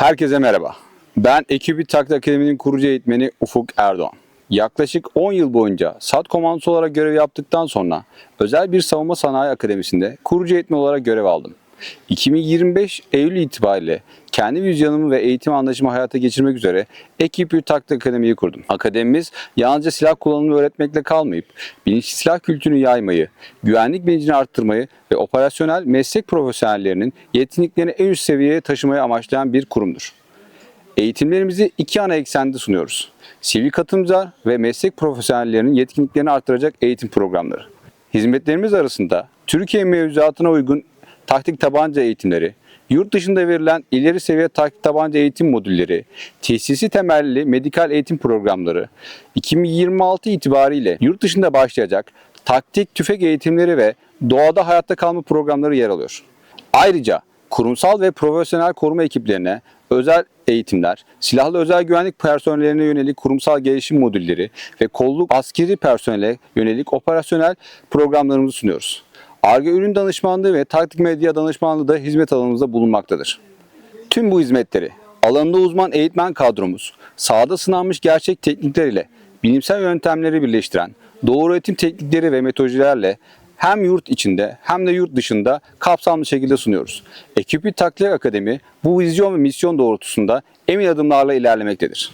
Herkese merhaba. Ben Ekibi Taklit Akademi'nin kurucu eğitmeni Ufuk Erdoğan. Yaklaşık 10 yıl boyunca SAT komandosu olarak görev yaptıktan sonra özel bir savunma sanayi akademisinde kurucu eğitmen olarak görev aldım. 2025 Eylül itibariyle kendi vizyonumu ve eğitim anlayışımı hayata geçirmek üzere Ekip Taklit Akademi'yi kurdum. Akademimiz yalnızca silah kullanımını öğretmekle kalmayıp bilinçli silah kültürünü yaymayı, güvenlik bilincini arttırmayı operasyonel meslek profesyonellerinin yetkinliklerini en üst seviyeye taşımayı amaçlayan bir kurumdur. Eğitimlerimizi iki ana eksende sunuyoruz. Sivil katılımcılar ve meslek profesyonellerinin yetkinliklerini artıracak eğitim programları. Hizmetlerimiz arasında Türkiye mevzuatına uygun taktik tabanca eğitimleri, yurt dışında verilen ileri seviye taktik tabanca eğitim modülleri, tesisi temelli medikal eğitim programları, 2026 itibariyle yurt dışında başlayacak taktik tüfek eğitimleri ve doğada hayatta kalma programları yer alıyor. Ayrıca kurumsal ve profesyonel koruma ekiplerine özel eğitimler, silahlı özel güvenlik personellerine yönelik kurumsal gelişim modülleri ve kolluk askeri personele yönelik operasyonel programlarımızı sunuyoruz. ARGE ürün danışmanlığı ve taktik medya danışmanlığı da hizmet alanımızda bulunmaktadır. Tüm bu hizmetleri alanında uzman eğitmen kadromuz sahada sınanmış gerçek teknikler ile bilimsel yöntemleri birleştiren doğru eğitim teknikleri ve metodolojilerle hem yurt içinde hem de yurt dışında kapsamlı şekilde sunuyoruz. Ekipi Taklit Akademi bu vizyon ve misyon doğrultusunda emin adımlarla ilerlemektedir.